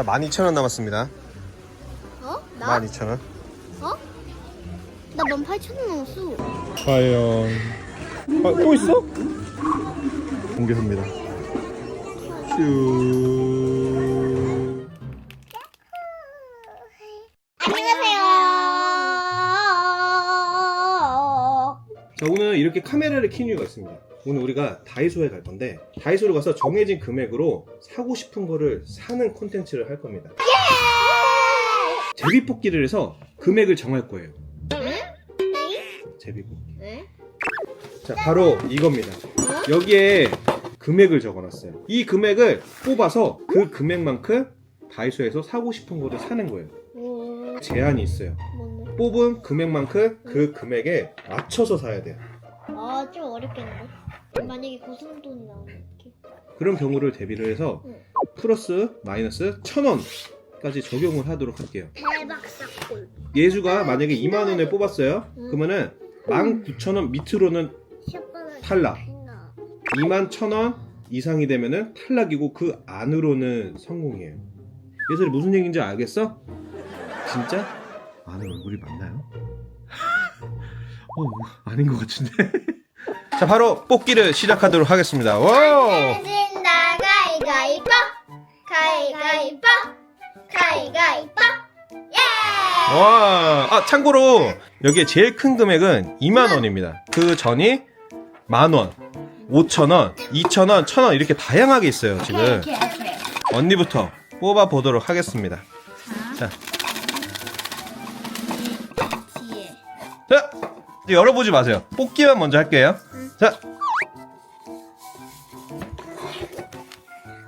자, 12,000원 남았습니다. 어? 나? 12,000원. 어? 나 18,000원 넘었어. 과연. 아, 또 있어? 공개합니다. 슈. 안녕하세요. 자, 오늘 이렇게 카메라를 킨 이유가 있습니다. 오늘 우리가 다이소에 갈 건데, 다이소로 가서 정해진 금액으로 사고 싶은 거를 사는 콘텐츠를 할 겁니다. 제비뽑기를 해서 금액을 정할 거예요. 제비뽑기. 네? 자, 바로 이겁니다. 여기에 금액을 적어놨어요. 이 금액을 뽑아서 그 금액만큼 다이소에서 사고 싶은 거를 사는 거예요. 오, 제한이 있어요. 뽑은 금액만큼 그 금액에 맞춰서 사야 돼요. 아, 좀 어렵겠는데? 만약에 고상돈이 나오면 어떡해? 그런 경우를 대비를 해서 응. 플러스 마이너스 천 원까지 적용을 하도록 할게요. 대박 사골. 예주가 만약에 2만 원을 뽑았어요. 그러면은 19,000원 밑으로는 탈락. 2만 1,000원 이상이 되면은 탈락이고 그 안으로는 성공이에요. 예설이 무슨 얘기인지 알겠어? 진짜? 아는 얼굴이 맞나요? 어, 아닌 것 같은데. 자, 바로 뽑기를 시작하도록 하겠습니다. 와우! 진다 가위가위보 가위가위보 가위가위보 예! 와, 아, 참고로 여기에 제일 큰 금액은 2만 원입니다. 그 전이 만 원, 5천 원, 2천 원, 1천 원 이렇게 다양하게 있어요, 지금. 오케이 오케이 언니부터 뽑아 보도록 하겠습니다. 자, 뒤에 자, 이제 열어보지 마세요. 뽑기만 먼저 할게요. 자,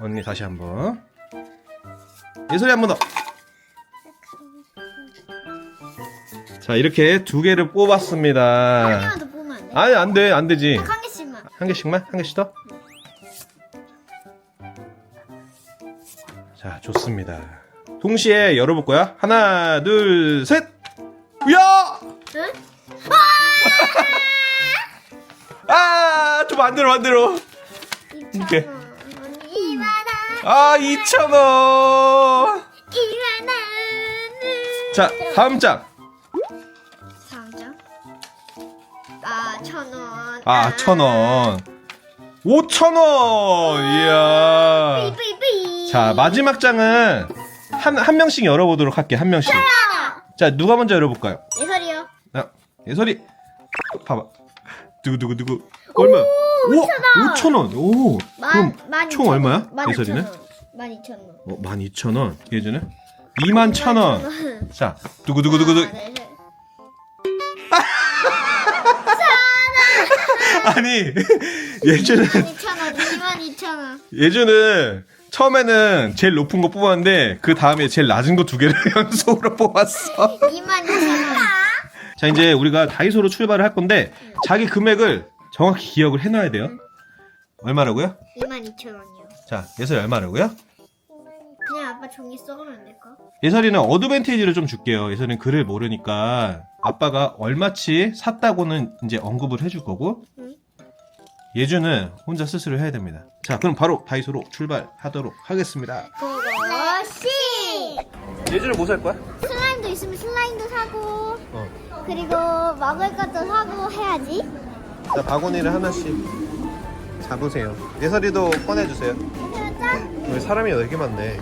언니 다시 한번. 예솔이 한 번 더. 자, 이렇게 두 개를 뽑았습니다. 하나만 더 보면 안 돼? 아니, 안 돼, 안 되지. 딱 한 개씩만 한 개씩만? 한 개씩 더? 자, 좋습니다. 동시에 열어볼 거야. 하나, 둘, 셋! 야! 응? 아, 좀 만들어, 만들어. 이렇게. 2만 원 아, 2,000원! 2만 원 자, 다음 장. 상장 아, 천 원. 아, 1,000원. 5,000원! 이야. 삐삐삐. 자, 마지막 장은 한, 한 명씩 열어보도록 할게, 한 명씩. 자, 누가 먼저 열어볼까요? 예설이요. 야, 예설이. 봐봐. 두구두구두구. 얼마? 오, 5,000원. 오. 그럼 만, 총 얼마야? 예설이는? 만 이천 원. 어, 12,000원. 예전에? 21,000원. 자, 두구두구두구두. 하나, 둘, 셋. 아니, 예주는, 만 이천 원, 이만 이천 원. 예주는 처음에는 제일 높은 거 뽑았는데, 그 다음에 제일 낮은 거 두 개를 연속으로 뽑았어. 이만 이천 원. 자, 이제 우리가 다이소로 출발을 할 건데, 자기 금액을 정확히 기억을 해놔야 돼요. 얼마라고요? 이만 이천 원이요. 자, 예설이 얼마라고요? 그냥 아빠 종이 써가면 안 될까? 예설이는 어드밴티지를 좀 줄게요. 예설이는 글을 모르니까 아빠가 얼마치 샀다고는 이제 언급을 해줄 거고 응. 예주는 혼자 스스로 해야 됩니다. 자, 그럼 바로 다이소로 출발하도록 하겠습니다. 그것이 예주는 뭐살 거야? 있으면 슬라임도 사고 어. 그리고 먹을 것도 사고 해야지. 자, 바구니를 하나씩 잡으세요. 예설이도 꺼내주세요. 짠. 여기 사람이 여기 많네.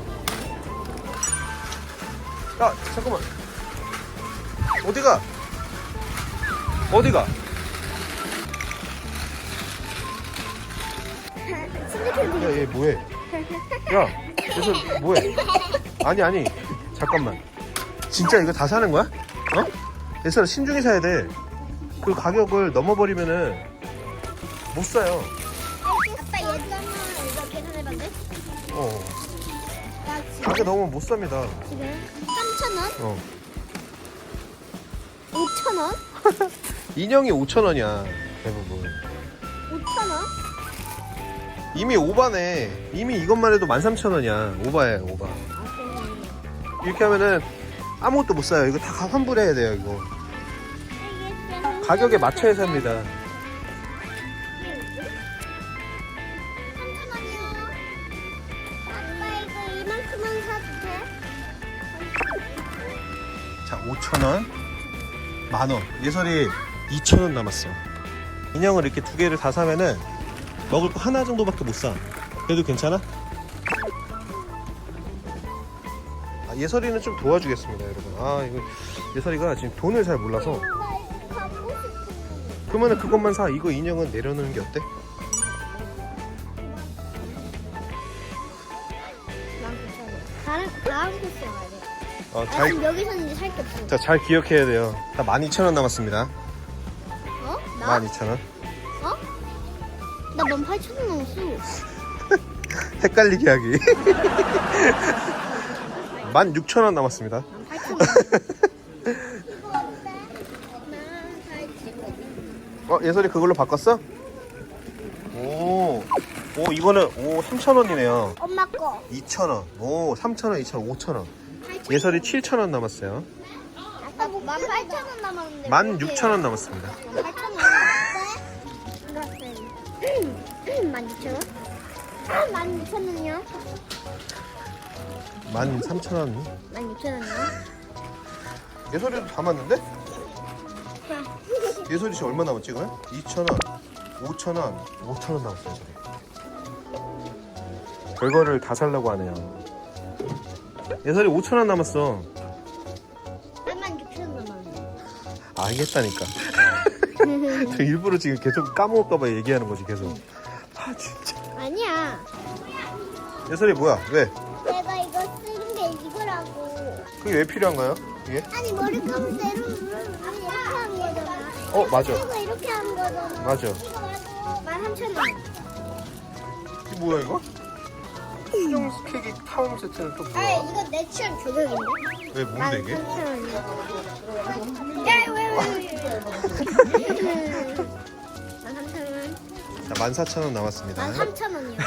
아, 잠깐만. 어디가? 어디가? 야, 얘 뭐해? 야, 그래서 뭐해? 아니, 아니. 잠깐만. 진짜 이거 다 사는 거야? 어? 예설아, 신중히 사야 돼. 그 가격을 넘어버리면은 못 사요. 아빠 예전에 이거 계산해봤네? 어. 나 지금 가격 넘으면 못 삽니다. 지금 3,000원? 어. 5,000원? 인형이 5,000원이야. 대부분. 5,000원? 이미 오바네. 이미 이것만 해도 13,000원이야. 오바야, 오바. 아, 이렇게 하면은 아무것도 못 사요. 이거 다 환불해야 돼요, 이거. 가격에 맞춰야 삽니다. 자, 5천원, 만원. 예설이 2천원 남았어. 인형을 이렇게 두 개를 다 사면은 먹을 거 하나 정도밖에 못 사. 그래도 괜찮아? 예설이는 좀 도와주겠습니다 여러분 아 이거 예설이가 지금 돈을 잘 몰라서 그러면은 그것만 사 이거 인형은 내려놓는 게 어때? 다른 다음 코스 가야 돼. 어, 아, 지금 여기서는 이제 살 게 없어. 자, 잘 기억해야 돼요 다 12,000원 남았습니다 어? 나? 12,000원 어? 나 18,000원 넘었어. 헷갈리게 하기 16,000원 남았습니다 18,000원. 어 예설이 그걸로 바꿨어? 오, 오 이거는 오 3,000원이네요 엄마 거. 2,000원 오 3,000원 2,000원 5,000원 예설이 7,000원 남았어요 아까 뭐 18,000원 남았는데. 16,000원 남았습니다 18,000원. 16,000원? 16,000원이요? 13,000원 16,000원이요? 예설이도 다 맞는데? 예설이 지금 얼마 남았지 그러면? 2,000원 5,000원 5,000원 남았어요 예설이 별거를 다 살라고 하네요 예설이 5,000원 남았어 16,000원 남았네. 알겠다니까 저 일부러 지금 계속 까먹을까봐 얘기하는 거지 계속 아 진짜 아니야. 예설이 뭐야 왜? 그게 왜 필요한가요? 이게? 아니 머리 감을 때 이렇게 하는 거잖아. 어 맞아 이거 이렇게 하는 거잖아. 맞아 이거 13,000원. 이게 뭐야 이거? 수정 스케기 타임 세트는 또 아 뭐야? 이거 내 취향 저격인데? 왜 뭔데 이게? 13,000원이야. 야, 왜, 왜, 왜. 13,000원. 자 14,000원 남았습니다 13,000원이요.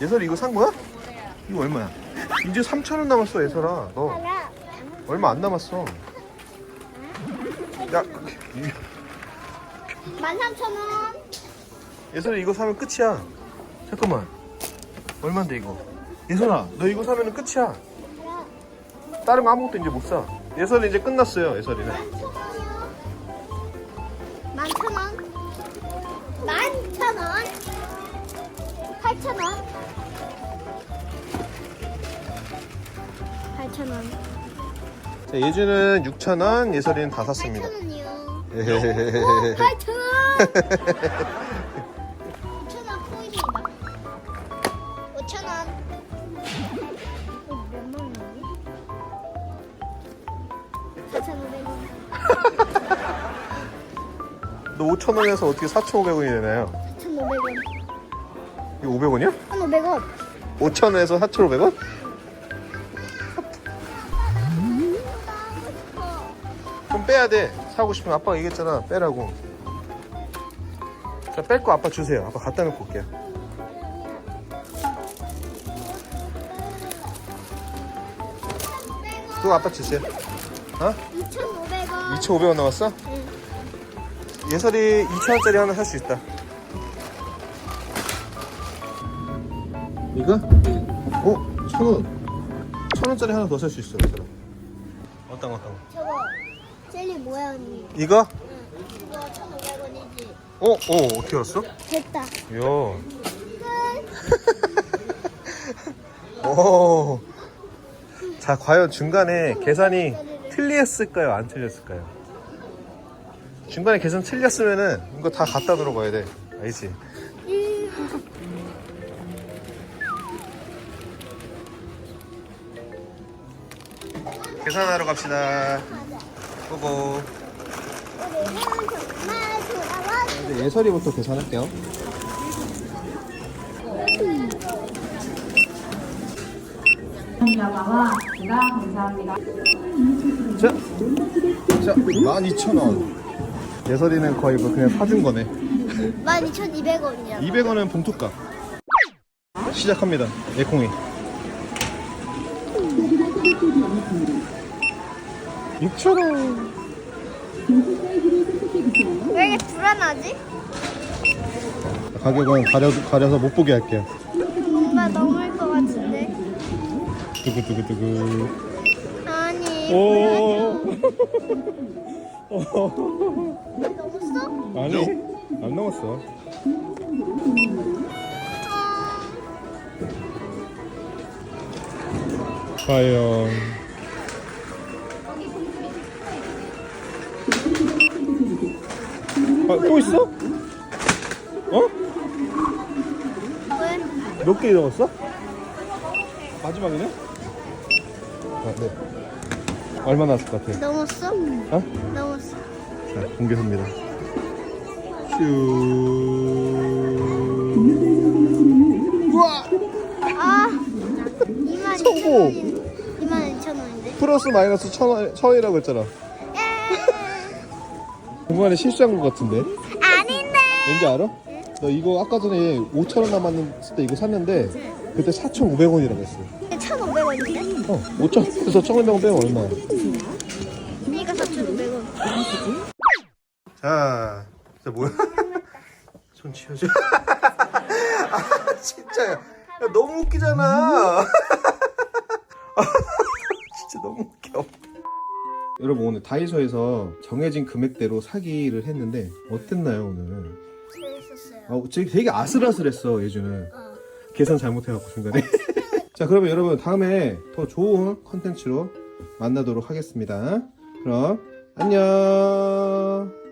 예설이 이거 산 거야? 이거 얼마야? 이제 3,000원 남았어 예설아. 너. 얼마 안 남았어. 야 이- 13,000원. 예설이 이거 사면 끝이야. 잠깐만. 얼만데 이거? 예설아 너 이거 사면 끝이야. 다른 거 아무것도 이제 못사. 예설이 이제 끝났어요 예설이는. 11,000원. 11,000원. 8,000원. 8,000원. 자, 예주는 6,000원 예설이는 다 샀습니다 8,000원이요. 에헤헤헤헤. 8,000원. 5,000원 포인트다. 5,000원. 몇만 원이지? 4,500원. 너 5,000원에서 어떻게 4,500원이 되나요? 4,500원. 이거 500원이야? 1,500원. 5,000원에서 4,500원? 빼야 돼. 사고 싶으면 아빠가 얘기했잖아. 빼라고. 자, 뺄 거 아빠 주세요. 아빠 갖다 놓고 올게요. 그거 아빠 주세요. 어? 2,500원. 2,500원 남았어? 응. 예설이 2,000원짜리 하나 살 수 있다. 이거? 어? 1,000원. 1,000원짜리 하나 더 살 수 있어, 예설아. 어떤 거, 어떤 거? 젤리 모양이. 이거? 응. 이거 1,500원이지. 어? 어, 어떻게 알았어? 됐다. 이야. 오. 자, 과연 중간에 계산이 틀렸을까요? 안 틀렸을까요? 중간에 계산 틀렸으면은 이거 다 갖다 들어가야 돼. 알지? 계산하러 갑시다. 고고. 우리는 정말 돌아왔어. 이제 예설이부터 계산할게요. 감사합니다. 자, 자, 12,000원. 예설이는 거의 뭐 그냥 사준 거네. 12,200원이야. 200원은 봉투값. 시작합니다. 예콩이. 6,000원. 왜 이렇게 불안하지? 가격은 가려, 가려서 못 보게 할게요. 엄마 넘을 것 같은데. 두구두구두구. 아니 오. 넘었어? 아니 안 넘었어. 과연 아 또 있어? 어? 왜? 몇개 넣었어? 마지막이네? 아, 네. 얼마 나왔을 것 같아? 넘었어? 어? 넘었어. 자, 공개합니다. 슈. 우와! 아, 2만 성공! 2만 2천 원인데. 플러스 마이너스 천 원, 천원이라고 했잖아. 중간에 실수한 것 같은데? 아닌데. 왠지 알아? 너 이거 아까 전에 5천원 남았을 때 이거 샀는데 그때 4,500원이라고 했어. 1,500원인데? 어, 5천원에서 1,500원 빼면 얼마야? 그러니까 4,500원. 자, 진짜 뭐야? 손 치워줘. 아, 진짜. 야, 너무 웃기잖아. 아, 진짜 너무 웃겨. 여러분 오늘 다이소에서 정해진 금액대로 사기를 했는데 어땠나요 오늘? 재밌었어요. 아, 되게, 되게 아슬아슬했어 예주는 어. 계산 잘못해갖고 중간에. 자 그러면 여러분 다음에 더 좋은 컨텐츠로 만나도록 하겠습니다. 그럼 안녕.